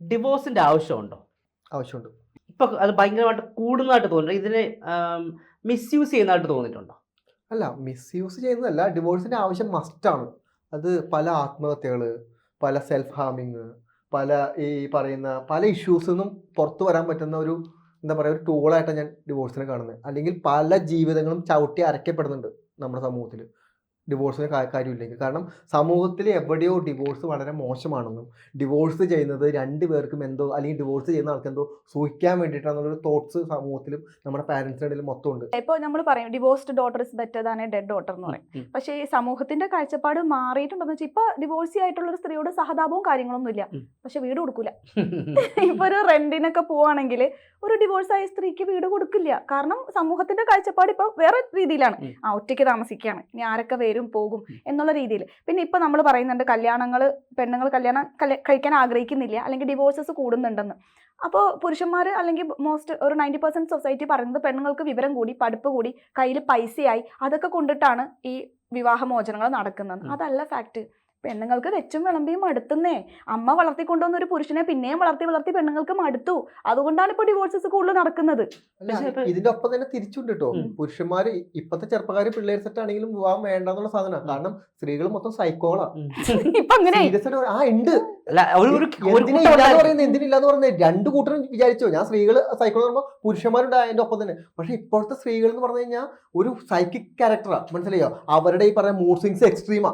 ഡിവോഴ്സിന്റെ ആവശ്യമുണ്ടോ? ആവശ്യമുണ്ട്. ഇപ്പൊ അത് ഭയങ്കരമായിട്ട് കൂടുന്നതായിട്ട് തോന്നുന്നു ഇതിനെ മിസ് യൂസ് ചെയ്യുന്നതായിട്ട് തോന്നിയിട്ടുണ്ടോ? അല്ല മിസ് യൂസ് ചെയ്യുന്നതല്ല ഡിവോഴ്സിന്റെ ആവശ്യം മസ്റ്റാണ് അത് പല ആത്മഹത്യകൾ പല സെൽഫ് ഹാമിങ് പല ഈ പറയുന്ന പല ഇഷ്യൂസിൽ നിന്നും പുറത്തു വരാൻ പറ്റുന്ന ഒരു എന്താ പറയുക ഒരു ടൂളായിട്ടാണ് ഞാൻ ഡിവോഴ്സിനെ കാണുന്നത്. അല്ലെങ്കിൽ പല ജീവിതങ്ങളും ചവിട്ടി അരയ്ക്കപ്പെടുന്നുണ്ട് നമ്മുടെ സമൂഹത്തിൽ ഡിവോഴ്സിന് കാര്യമില്ലെങ്കിൽ കാരണം സമൂഹത്തിൽ എവിടെയോ ഡിവോഴ്സ് വളരെ മോശമാണെന്നും ഡിവോഴ്സ് ചെയ്യുന്നത് രണ്ട് പേർക്കും എന്തോ അല്ലെങ്കിൽ ഡിവോഴ്സ് ചെയ്യുന്ന ആൾക്ക് എന്തോ സൂഹിക്കാൻ വേണ്ടിയിട്ടാണെന്നുള്ളൊരു തോട്ട്സ് സമൂഹത്തിലും നമ്മുടെ പാരൻസിന്റെ ഇടയിൽ മൊത്തം ഉണ്ട് ഇപ്പോൾ നമ്മൾ പറയും divorced daughter is better than a dead daughter എന്ന് പറയും. പക്ഷേ ഈ സമൂഹത്തിന്റെ കാഴ്ചപ്പാട് മാറിയിട്ടുണ്ടെന്ന് വെച്ചാൽ ഇപ്പൊ ഡിവോഴ്സി ആയിട്ടുള്ള ഒരു സ്ത്രീയോട് സഹതാപവും കാര്യങ്ങളൊന്നും ഇല്ല. പക്ഷെ വീട് കൊടുക്കില്ല ഇപ്പൊ ഒരു റെന്റിനൊക്കെ പോവാണെങ്കിൽ ഒരു ഡിവോഴ്സ് ആയ സ്ത്രീക്ക് വീട് കൊടുക്കില്ല. കാരണം സമൂഹത്തിന്റെ കാഴ്ചപ്പാട് ഇപ്പൊ വേറെ രീതിയിലാണ്. ആ ഒറ്റയ്ക്ക് താമസിക്കുകയാണ്. ഇനി ആരൊക്കെ വരും? പോകും എന്നുള്ള രീതിയിൽ. പിന്നെ ഇപ്പം നമ്മൾ പറയുന്നുണ്ട് കല്യാണങ്ങൾ പെണ്ണുങ്ങൾ കല്യാണം കഴിക്കാൻ ആഗ്രഹിക്കുന്നില്ല അല്ലെങ്കിൽ ഡിവോഴ്സസ് കൂടുന്നുണ്ടെന്ന്. അപ്പോൾ പുരുഷന്മാർ അല്ലെങ്കിൽ മോസ്റ്റ് ഒരു നയന്റി പെർസെന്റ് സൊസൈറ്റി പറയുന്നത് പെണ്ണുങ്ങൾക്ക് വിവരം കൂടി പഠിപ്പ് കൂടി കയ്യിൽ പൈസയായി അതൊക്കെ കൊണ്ടിട്ടാണ് ഈ വിവാഹമോചനങ്ങൾ നടക്കുന്നത്. അതല്ല ഫാക്ട് പെണ്ണുങ്ങൾക്ക് വെച്ചും വിളമ്പിയും മടുത്തുന്നേ. അമ്മ വളർത്തിക്കൊണ്ടുവന്ന ഒരു പുരുഷനെ പിന്നെയും വളർത്തി വളർത്തി പെണ്ണുങ്ങൾക്ക് മടുത്തു. അതുകൊണ്ടാണ് ഇപ്പൊ ഡിവോഴ്സസ് കൂടുതൽ നടക്കുന്നത്. ഇതിന്റെ ഒപ്പം തന്നെ തിരിച്ചുണ്ട് കേട്ടോ പുരുഷന്മാര് ഇപ്പത്തെ ചെറുപ്പക്കാര് പിള്ളേർ സെറ്റ് ആണെങ്കിലും വിവാഹം വേണ്ടെന്നുള്ള സാധനമാണ് കാരണം സ്ത്രീകൾ മൊത്തം സൈക്കോളാ. ഇപ്പൊ അങ്ങനെ ആ ഉണ്ട്. എന്തിനില്ലാന്ന് പറയുന്നത്? രണ്ട് കൂട്ടരും വിചാരിച്ചോ. ഞാൻ സ്ത്രീകൾ സൈക്കോൾ പറയുമ്പോൾ പുരുഷന്മാരുണ്ട് അതിന്റെ ഒപ്പം തന്നെ. പക്ഷെ ഇപ്പോഴത്തെ സ്ത്രീകൾ എന്ന് പറഞ്ഞു കഴിഞ്ഞാൽ ഒരു സൈക്കിക് ക്യാരക്ടറാ മനസ്സിലായോ? അവരുടെ ഈ പറയുന്ന മൂഡ് സ്വിങ്സ് എക്സ്ട്രീമാ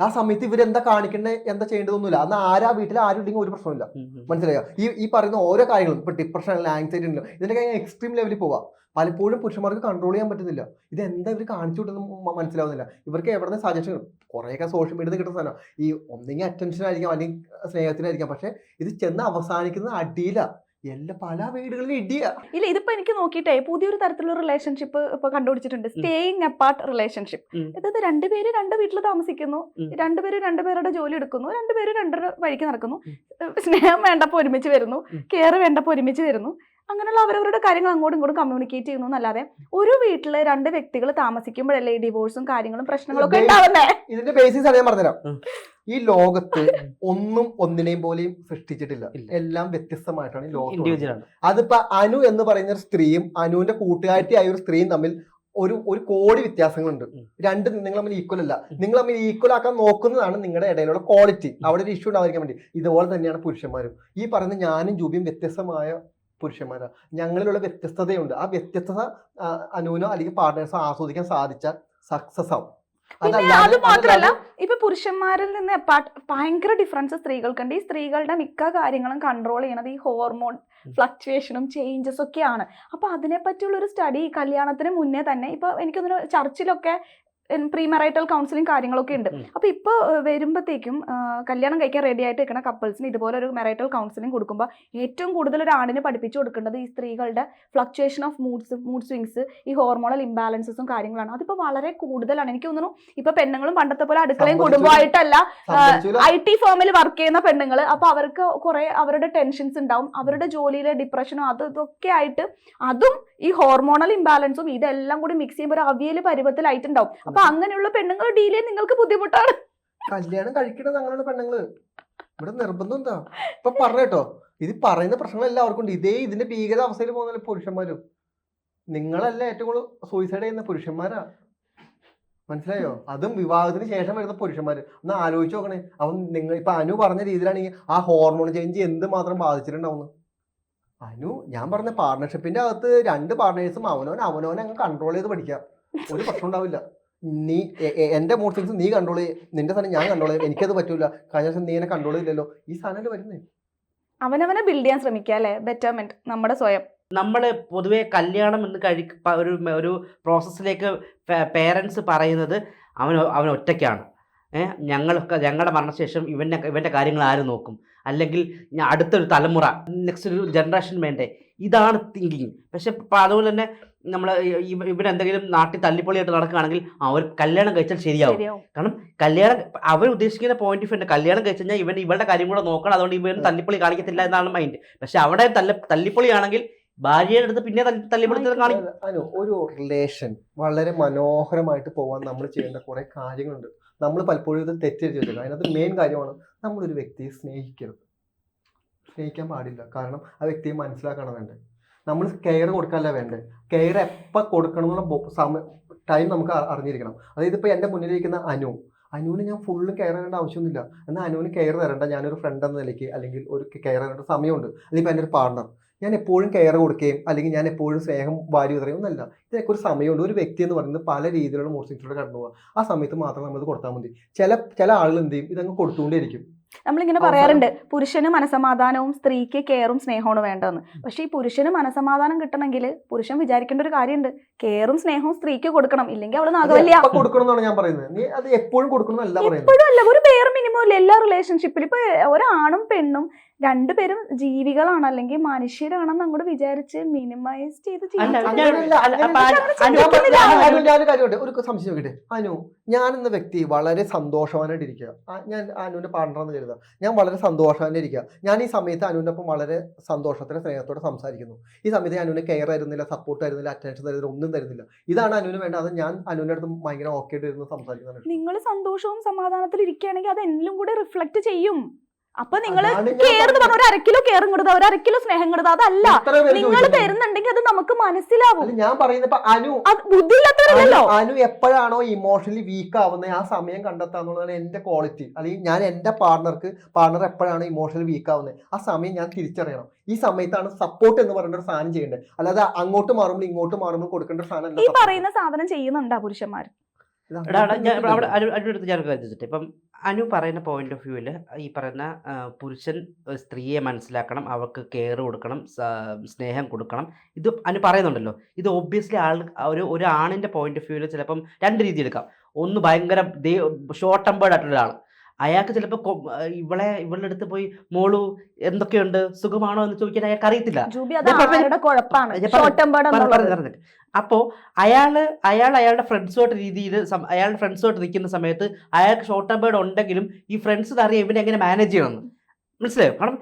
ആ സമയത്ത് എന്താ കാണിക്കേണ്ടത് എന്താ ചെയ്യേണ്ടതൊന്നുമില്ല. അന്ന് ആരാ വീട്ടിൽ ആരും ഇല്ലെങ്കിൽ ഒരു പ്രശ്നമില്ല. മനസ്സിലായോ? ഈ ഈ പറയുന്ന ഓരോ കാര്യങ്ങളും ഇപ്പൊ ഡിപ്രഷൻ അല്ലെങ്കിൽ ആങ്സൈറ്റി ഉണ്ടല്ലോ. ഇതിന്റെ എക്സ്ട്രീം ലെവലിൽ പോവാം. പലപ്പോഴും പുരുഷന്മാർക്ക് കൺട്രോൾ ചെയ്യാൻ പറ്റുന്നില്ല. ഇത് എന്താ ഇവർ കാണിച്ചു വിട്ടെന്ന് മനസ്സിലാവുന്നില്ല. ഇവർക്ക് എവിടെ നിന്ന് സജഷൻ കുറേയൊക്കെ സോഷ്യൽ മീഡിയയിൽ കിട്ടുന്ന സാധനം. ഈ ഒന്നെങ്കിൽ അറ്റൻഷൻ ആയിരിക്കാം അല്ലെങ്കിൽ സ്നേഹത്തിനായിരിക്കാം. പക്ഷെ ഇത് ചെന്ന് അവസാനിക്കുന്ന അടിയില. എല്ലാ പല വീടുകളിലും ഇടിയ. ഇല്ല ഇതിപ്പോ എനിക്ക് നോക്കിയിട്ടേ പുതിയൊരു തരത്തിലുള്ള റിലേഷൻഷിപ്പ് ഇപ്പൊ കണ്ടുപിടിച്ചിട്ടുണ്ട്. സ്റ്റേയിങ് അപ്പാർട്ട് റിലേഷൻഷിപ്പ് അതായത് രണ്ടുപേര് രണ്ട് വീട്ടിൽ താമസിക്കുന്നു. രണ്ടുപേര് രണ്ടുപേരുടെ ജോലി എടുക്കുന്നു. രണ്ടുപേര് രണ്ടര വഴിക്ക് നടക്കുന്നു. സ്നേഹം വേണ്ടപ്പോ ഒരുമിച്ച് വരുന്നു. കെയർ വേണ്ടപ്പോ ഒരുമിച്ച് വരുന്നു. അങ്ങനെയുള്ള അവരവരുടെ കാര്യങ്ങൾ അങ്ങോട്ടും ഇങ്ങോട്ടും കമ്മ്യൂണിക്കേറ്റ് ചെയ്യുന്നു എന്നല്ലാതെ ഒരു വീട്ടിൽ രണ്ട് വ്യക്തികൾ താമസിക്കുമ്പോഴല്ലേ ഡിവോഴ്സും കാര്യങ്ങളും പ്രശ്നങ്ങളൊക്കെ ഉണ്ടാവുന്നേ? ഇതിന്റെ ബേസിസ് അറിയാൻ ഞാൻ പറഞ്ഞുതരാം. ഈ ലോകത്ത് ഒന്നും ഒന്നിനെയും പോലെയും സൃഷ്ടിച്ചിട്ടില്ല. എല്ലാം വ്യത്യസ്തമായിട്ടാണ് ഈ ആണ്. അതിപ്പോ അനു എന്ന് പറയുന്ന ഒരു സ്ത്രീയും അനുവിന്റെ കൂട്ടുകാരിയായ ഒരു സ്ത്രീയും തമ്മിൽ ഒരു ഒരു കോടി വ്യത്യാസങ്ങളുണ്ട്. രണ്ട് നിങ്ങൾ തമ്മിൽ ഈക്വൽ അല്ല. നിങ്ങൾ തമ്മിൽ ഈക്വൽ ആക്കാൻ നോക്കുന്നതാണ് നിങ്ങളുടെ ഇടയിലുള്ള ക്വാളിറ്റി അവിടെ ഒരു ഇഷ്യൂ ഉണ്ടാവാതിരിക്കാൻ വേണ്ടി. ഇതുപോലെ തന്നെയാണ് പുരുഷന്മാരും. ഈ പറയുന്ന ഞാനും ജൂബിയും വ്യത്യസ്തമായ പുരുഷന്മാരാണ്. ഞങ്ങളിലുള്ള വ്യത്യസ്തതയുണ്ട്. ആ വ്യത്യസ്തത അനുവിനോ അല്ലെങ്കിൽ പാർട്ട്നേഴ്സോ ആസ്വദിക്കാൻ സാധിച്ചാൽ സക്സസ് ആവും. പിന്നെ അത് മാത്രല്ല ഇപ്പൊ പുരുഷന്മാരിൽ നിന്ന് ഭയങ്കര ഡിഫറൻസ് സ്ത്രീകൾക്കുണ്ട്. ഈ സ്ത്രീകളുടെ മിക്ക കാര്യങ്ങളും കൺട്രോൾ ചെയ്യണത് ഈ ഹോർമോൺ ഫ്ലക്ച്വേഷനും ചേഞ്ചസ് ഒക്കെയാണ്. അപ്പൊ അതിനെ പറ്റിയുള്ള ഒരു സ്റ്റഡി കല്യാണത്തിന് മുന്നേ തന്നെ ഇപ്പൊ എനിക്കൊന്നും ചർച്ചിലൊക്കെ പ്രീ മെറൈറ്റൽ കൗൺസിലിംഗ് കാര്യങ്ങളൊക്കെ ഉണ്ട്. അപ്പോൾ അപ്പൊ ഇപ്പൊ വരുമ്പോഴത്തേക്കും കല്യാണം കഴിക്കാൻ റെഡി ആയിട്ട് നിൽക്കുന്ന കപ്പിൾസിന് ഇതുപോലെ ഒരു മെറൈറ്റൽ കൗൺസിലിംഗ് കൊടുക്കുമ്പോൾ ഏറ്റവും കൂടുതൽ ഒരു ആണിന് പഠിപ്പിച്ചു കൊടുക്കേണ്ടത് ഈ സ്ത്രീകളുടെ fluctuation of moods mood swings ഈ ഹോർമോണൽ ഇംബാലൻസസും കാര്യങ്ങളാണ്. അതിപ്പോ വളരെ കൂടുതലാണ്. എനിക്ക് തോന്നുന്നു ഇപ്പൊ പെണ്ണുങ്ങളും പണ്ടത്തെ പോലെ അടുക്കളയും കുടുംബമായിട്ടല്ല. ഐ ടി ഫേമിൽ വർക്ക് ചെയ്യുന്ന പെണ്ണുങ്ങൾ അപ്പൊ അവർക്ക് കുറെ അവരുടെ ടെൻഷൻസ് ഉണ്ടാവും. അവരുടെ ജോലിയിലെ ഡിപ്രഷനും അത് ഇതൊക്കെ ആയിട്ട് അതും ഈ ഹോർമോണൽ ഇംബാലൻസും ഇതെല്ലാം കൂടി മിക്സ് ചെയ്യുമ്പോൾ ഒരു അവിയൽ പരുവത്തിലായിട്ടുണ്ടാവും. അപ്പൊ അങ്ങനെയുള്ള പെണ്ണുങ്ങൾ ഡീൽ ചെയ്യാൻ നിങ്ങൾക്ക് ബുദ്ധിമുട്ടാണ്. കല്യാണം കഴിക്കണത് അങ്ങനെയുള്ള പെണ്ണുങ്ങൾ. ഇവിടെ നിർബന്ധം എന്താ? ഇപ്പൊ പറഞ്ഞോ ഇത് പറയുന്ന പ്രശ്നങ്ങൾ എല്ലാവർക്കും ഉണ്ട്. ഇതേ ഇതിന്റെ ഭീകര അവസ്ഥയിൽ പോകുന്ന പുരുഷന്മാരും? നിങ്ങളല്ല ഏറ്റവും കൂടുതൽ സൂയിസൈഡ് ചെയ്യുന്ന പുരുഷന്മാരാ? മനസ്സിലായോ? അതും വിവാഹത്തിന് ശേഷം വരുന്ന പുരുഷന്മാർ ഒന്ന് ആലോചിച്ച് നോക്കണേ. അവൻ നിങ്ങൾ ഇപ്പൊ അനു പറഞ്ഞ രീതിയിലാണെങ്കിൽ ആ ഹോർമോൺ ചേഞ്ച് എന്ത് മാത്രം ബാധിച്ചിട്ടുണ്ടാവുന്നു? അനു ഞാൻ പറഞ്ഞ പാർട്ണർഷിപ്പിന്റെ അകത്ത് രണ്ട് പാർട്ട്നേഴ്സും അവനവൻ അവനവനെ അങ്ങ് കൺട്രോൾ ചെയ്ത് പഠിക്കാം. ഒരു പ്രശ്നം ഉണ്ടാവില്ല. നീ എന്റെ മൂഡ് തിങ്സ് നീ കൺട്രോൾ ചെയ്യും. നിന്റെ സാധനം ഞാൻ കൺട്രോൾ ചെയ്യും. എനിക്കത് പറ്റൂല. കഴിഞ്ഞ ദിവസം നീ എന്നെ കൺട്രോൾ ചെയ്തില്ലല്ലോ. ഈ സാധനം വരുന്നേ? അവനവനെ ബിൽഡ് ചെയ്യാൻ ശ്രമിക്കുക അല്ലേ? ബെറ്റർമെന്റ് നമ്മുടെ സ്വയം. നമ്മൾ പൊതുവേ കല്യാണം എന്ന് കഴി ഒരു ഒരു പ്രോസസ്സിലേക്ക് പേരൻസ് പറയുന്നത് അവൻ അവൻ ഒറ്റയ്ക്കാണ്. ഏഹ് ഞങ്ങളൊക്കെ ഞങ്ങളുടെ മരണശേഷം ഇവന്റെ ഇവന്റെ കാര്യങ്ങൾ ആര് നോക്കും? അല്ലെങ്കിൽ അടുത്തൊരു തലമുറ നെക്സ്റ്റ് ഒരു ജനറേഷൻ വേണ്ടേ? ഇതാണ് തിങ്കിങ് പക്ഷെ അതുപോലെ തന്നെ നമ്മൾ ഇവിടെ എന്തെങ്കിലും നാട്ടിൽ തല്ലിപ്പൊളിയായിട്ട് നടക്കുകയാണെങ്കിൽ അവർ കല്യാണം കഴിച്ചാൽ ശരിയാവും. കാരണം കല്യാണം അവർ ഉദ്ദേശിക്കുന്ന പോയിന്റ് ഓഫ് ഉണ്ട് കല്യാണം കഴിച്ചു കഴിഞ്ഞാൽ ഇവൻ ഇവളുടെ കാര്യം കൂടെ നോക്കണം. അതുകൊണ്ട് ഇവൻ തല്ലിപ്പൊളി കാണിക്കത്തില്ല എന്നാണ് മൈൻഡ് പക്ഷെ അവിടെ തല്ല തല്ലിപ്പൊളിയാണെങ്കിൽ ഭാര്യയുടെ അടുത്ത് പിന്നെ തല്ലി- തല്ലിപ്പൊളി കാണിക്കും. ഒരു റിലേഷൻ വളരെ മനോഹരമായിട്ട് പോകാൻ നമ്മൾ ചെയ്യേണ്ട കുറെ കാര്യങ്ങളുണ്ട്. നമ്മൾ പലപ്പോഴും ഇത് തെറ്റിദ്ധരിച്ചു വെച്ചേക്കാം. അതിനകത്ത് മെയിൻ കാര്യമാണ് നമ്മളൊരു വ്യക്തിയെ സ്നേഹിക്കരുത്. സ്നേഹിക്കാൻ പാടില്ല. കാരണം ആ വ്യക്തിയെ മനസ്സിലാക്കണം വേണ്ടത് നമ്മൾ കെയർ കൊടുക്കാനല്ല വേണ്ടത് കെയർ എപ്പോൾ കൊടുക്കണം എന്നുള്ള സമയം ടൈം നമുക്ക് അറിഞ്ഞിരിക്കണം. അതായത് ഇപ്പോൾ എന്റെ മുന്നിലിരിക്കുന്ന അനു. അനുവിന് ഞാൻ ഫുള്ള് കെയർ ചെയ്യേണ്ട ആവശ്യമൊന്നുമില്ല. എന്നാൽ അനുവിന് കെയർ തരേണ്ട. ഞാനൊരു ഫ്രണ്ട് എന്ന നിലയ്ക്ക് അല്ലെങ്കിൽ ഒരു കെയർ ചെയ്യേണ്ട സമയമുണ്ട്. അല്ലെങ്കിൽ എന്റെ ഒരു പാർട്ണർ ഞാൻ എപ്പോഴും കെയർ കൊടുക്കുകയും അല്ലെങ്കിൽ ഞാൻ എപ്പോഴും സ്നേഹം വാരി ഉതറുകയും ഒന്നല്ല. ഇതിനൊക്കെ ഒരു സമയമുണ്ട്. ഒരു വ്യക്തി എന്ന് പറയുന്നത് പല രീതിയിലുള്ള മൂർച്ചയിലൂടെ കടന്നു പോകുക ആ സമയത്ത് മാത്രം നമ്മൾ കൊടുത്താൽ മതി. ചില ചില ആളുകൾ എന്ത് ചെയ്യും? ഇതങ്ങ് കൊടുത്തുകൊണ്ടേയിരിക്കും. നമ്മളിങ്ങനെ പറയാറുണ്ട് പുരുഷന് മനസമാധാനവും സ്ത്രീക്ക് കെയറും സ്നേഹവും വേണ്ടതെന്ന്. പക്ഷെ ഈ പുരുഷന് മനസമാധാനം കിട്ടണമെങ്കിൽ പുരുഷൻ വിചാരിക്കേണ്ട ഒരു കാര്യമുണ്ട്. കെയറും സ്നേഹവും സ്ത്രീക്ക് കൊടുക്കണം. ഇല്ലെങ്കിൽ അവൾ നാഗവല്ല കൊടുക്കണം ഞാൻ പറയുന്നത്. നീ അത് എപ്പോഴും കൊടുക്കണം എപ്പോഴും അല്ല. ഒരു പേർ മിനിമം ഇല്ല. എല്ലാ റിലേഷൻഷിപ്പിലും ഇപ്പൊ ഒരാണും പെണ്ണും രണ്ടുപേരും ജീവികളാണ് അല്ലെങ്കിൽ മനുഷ്യരാണെന്ന് അങ്ങോട്ട് വിചാരിച്ച് മിനിമൈസ് ചെയ്ത് ഒരു സംശയം നോക്കട്ടെ അനു ഞാൻ എന്ന വ്യക്തി വളരെ സന്തോഷവാനായിട്ട് ഇരിക്കുക. ഞാൻ അനുവിന്റെ പാർട്ണർ എന്ന് കരുതുക. ഞാൻ വളരെ സന്തോഷവാനായിട്ട് ഇരിക്കുക. ഞാൻ ഈ സമയത്ത് അനുവിന്റെ ഒപ്പം വളരെ സന്തോഷത്തിന് സ്നേഹത്തോടെ സംസാരിക്കുന്നു. ഈ സമയത്ത് ഞാൻ അനുവിനെ കെയർ തരുന്നില്ല സപ്പോർട്ട് തരുന്നില്ല അറ്റൻഷൻ തരുന്നില്ല ഒന്നും തരുന്നില്ല. ഇതാണ് അനുവിന് വേണ്ട അത് ഞാൻ അനുവിന്റെ അടുത്ത് ഭയങ്കര ഓക്കെ ആയിട്ട് ഇരുന്ന് സംസാരിക്കുന്നതാണ് നിങ്ങൾ സന്തോഷവും സമാധാനത്തിൽ ഇരിക്കുകയാണെങ്കിൽ അത് എന്നിലും കൂടെ റിഫ്ലക്ട് ചെയ്യും. അപ്പൊ നിങ്ങൾ കേറെന്ന് പറഞ്ഞ ഒരു അര കിലോ കെയർ ഇങ്ങടുക ഒരു അര കിലോ സ്നേഹം ഇങ്ങടുക അതല്ല നിങ്ങൾ? തരുന്നുണ്ടെങ്കിൽ അത് നമുക്ക് മനസ്സിലാവും. ഞാൻ പറയുന്നത് അനു. ബുദ്ധിയില്ലാത്തവരല്ലോ അനു- എപ്പോഴാണോ ഇമോഷണലി വീക്ക് ആവുന്നത് ആ സമയം കണ്ടെത്താന്നുള്ളതാണ് എന്റെ ക്വാളിറ്റി അല്ലെങ്കിൽ ഞാൻ എന്റെ പാർട്ണർക്ക് പാർട്ണർ എപ്പോഴാണ് ഇമോഷണലി വീക്ക് ആവുന്നത് ആ സമയം ഞാൻ തിരിച്ചറിയണം. ഈ സമയത്താണ് സപ്പോർട്ട് എന്ന് പറയുന്ന ഒരു സാധനം ചെയ്യേണ്ടത്. അല്ലാതെ അങ്ങോട്ട് മാറുമ്പോൾ ഇങ്ങോട്ട് മാറുമ്പോൾ കൊടുക്കേണ്ട ഒരു സാധനം ഈ പറയുന്ന സാധനം ചെയ്യുന്നുണ്ടാ പുരുഷന്മാർ അവിടെ അടുത്ത് ഞാൻ കരുതിച്ചിട്ട് ഇപ്പം അനു പറയുന്ന പോയിന്റ് ഓഫ് വ്യൂവിൽ ഈ പറയുന്ന പുരുഷൻ സ്ത്രീയെ മനസ്സിലാക്കണം അവർക്ക് കെയർ കൊടുക്കണം സ്നേഹം കൊടുക്കണം. ഇത് അനു പറയുന്നുണ്ടല്ലോ. ഇത് ഒബ്വിയസ്ലി ആൾ ഒരു ഒരു ആണിന്റെ പോയിന്റ് ഓഫ് വ്യൂവിൽ ചിലപ്പം രണ്ട് രീതി എടുക്കാം. ഒന്ന് ഭയങ്കര ഷോർട്ട് ടെമ്പേർഡ് ആയിട്ടുള്ള ആൾ അയാൾക്ക് ചിലപ്പോൾ ഇവളെ ഇവളുടെ അടുത്ത് പോയി മോളു എന്തൊക്കെയുണ്ട്? സുഖമാണോ എന്ന് ചോദിക്കാൻ അയാൾക്ക് അറിയത്തില്ല. ജൂബി അത് ഞാൻ പറഞ്ഞ- ആരുടെ കുഴപ്പമാണ് ഞാൻ പറഞ്ഞ- ഷോർട്ട് ടെമ്പേർഡ് പറഞ്ഞ് എന്നുള്ളത് പറഞ്ഞ് പറഞ്ഞ്. അപ്പോ അയാൾ അയാൾ അയാളുടെ ഫ്രണ്ട്സുമായിട്ട് രീതിയിൽ അയാളുടെ ഫ്രണ്ട്സുമായിട്ട് നിൽക്കുന്ന സമയത്ത് അയാൾക്ക് ഷോർട്ട് ടേം ഉണ്ടെങ്കിലും ഈ ഫ്രണ്ട്സ് അറിയാം ഇവനെ എങ്ങനെ മാനേജ് ചെയ്യണമെന്ന്. മനസ്സിലായോ? കാരണം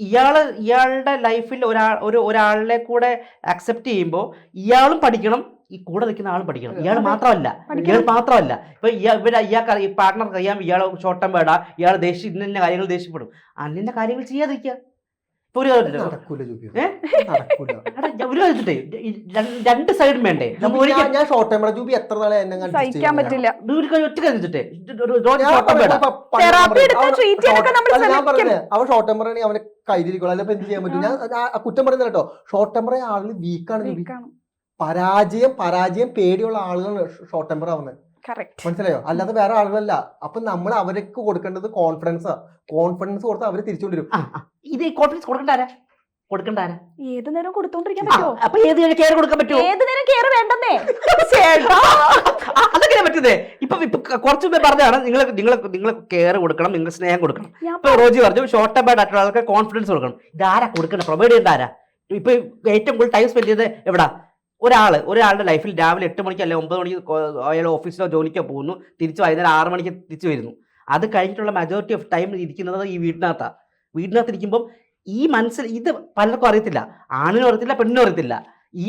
ഇയാൾ ഇയാളുടെ ലൈഫിൽ ഒരാൾ ഒരു ഒരാളിനെ കൂടെ അക്സെപ്റ്റ് ചെയ്യുമ്പോൾ ഇയാളും പഠിക്കണം ഈ കൂടെ നിൽക്കുന്ന ആളും പഠിക്കണം. ഇയാൾ. മാത്രമല്ല. ഇയാൾ മാത്രമല്ല. ഇപ്പൊ ഇയാൾ ഇവർ ഇയാൾക്ക് ഈ പാർട്ട്ണർക്ക് അറിയാം ഇയാൾ ഷോട്ടം വേടാ ഇയാൾ ദേഷ്യം ഇന്ന ഇന്ന കാര്യങ്ങൾ ദേഷ്യപ്പെടും. അന്നിന്റെ കാര്യങ്ങൾ ചെയ്യാതിരിക്കുക ഇപ്പൊ ഒരു ഒരു കാര്യത്തിട്ടെ രണ്ട് സൈഡും വേണ്ടേ? ഞാൻ- ഷോർട്ട് ടൈം ജൂബി എത്ര നാളെ എന്നെ സഹിക്കാൻ? പറ്റില്ല. ഒറ്റ അവൻ ഷോർട്ട് ടെമ്പർ ആണെങ്കിൽ അവനെ കയ്യിലിരിക്കുള്ളൂ. അല്ല എന്ത് ചെയ്യാൻ പറ്റും? ഞാൻ കുറ്റം പറയുന്നില്ല കേട്ടോ. ഷോർട്ട് ടെമ്പർ ആളിന് വീക്കാണ് ജൂബി. വീക്കാണ് പരാജയം പരാജയം പേടിയുള്ള ആളുകൾ ഷോർട്ട് ടെമ്പർ ആവുന്നത്. മനസ്സിലായോ? അല്ലാതെ വേറെ ആളുകളല്ല. അപ്പൊ നമ്മൾ അവർക്ക് കൊടുക്കേണ്ടത് കോൺഫിഡൻസ് കോൺഫിഡൻസ് കൊടുത്ത് അവർ തിരിച്ചുകൊണ്ടിരും. ഇത് കോൺഫിഡൻസ് കൊടുക്കണ്ടാര ആരാ? കൊടുക്കണ്ട ഏത് നേരം കൊടുത്തോണ്ടിരിക്കാൻ പറ്റുമോ അപ്പൊ ഏത് കെയർ കൊടുക്കാൻ പറ്റുമോ ഏത് നേരം കെയർ വേണ്ടെന്നേ? അതെങ്ങനെ പറ്റുന്നേ? ഇപ്പൊ കുറച്ച് മുമ്പേ പറഞ്ഞതാണ് നിങ്ങൾ നിങ്ങൾ നിങ്ങൾ കെയർ കൊടുക്കണം നിങ്ങൾ സ്നേഹം കൊടുക്കണം. ഇപ്പൊ റോജി പറഞ്ഞു ഷോർട്ട് ടൈം ആയിട്ടുള്ള ആൾക്ക് കോൺഫിഡൻസ് കൊടുക്കണം. ഇതാരാ കൊടുക്കണം? പ്രൊവൈഡ് ചെയ്യേണ്ട ആരാ? ഇപ്പൊ ഏറ്റവും കൂടുതൽ ടൈം സ്പെൻഡ് ചെയ്ത് എവിടാ? ഒരാൾ ഒരാളുടെ ലൈഫിൽ രാവിലെ എട്ട് മണിക്ക് അല്ലെങ്കിൽ ഒമ്പത് മണിക്ക് അയാൾ ഓഫീസിലോ ജോലിക്കോ പോകുന്നു തിരിച്ച് വൈകുന്നേരം ആറ് മണിക്ക് തിരിച്ചു വരുന്നു. അത് കഴിഞ്ഞിട്ടുള്ള മെജോറിറ്റി ഓഫ് ടൈം ഇരിക്കുന്നത് ഈ വീടിനകത്താണ് വീടിനകത്ത്. ഇരിക്കുമ്പോൾ ഈ മനസ്സിൽ ഇത് പലർക്കും അറിയത്തില്ല. ആണിനും അറിയത്തില്ല പെണ്ണിനും അറിയത്തില്ല. ഈ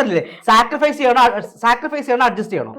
തന്നെ സാക്രിഫൈസ് ചെയ്യണോ സാക്രിഫൈസ് ചെയ്യണോ അഡ്ജസ്റ്റ് ചെയ്യണോ?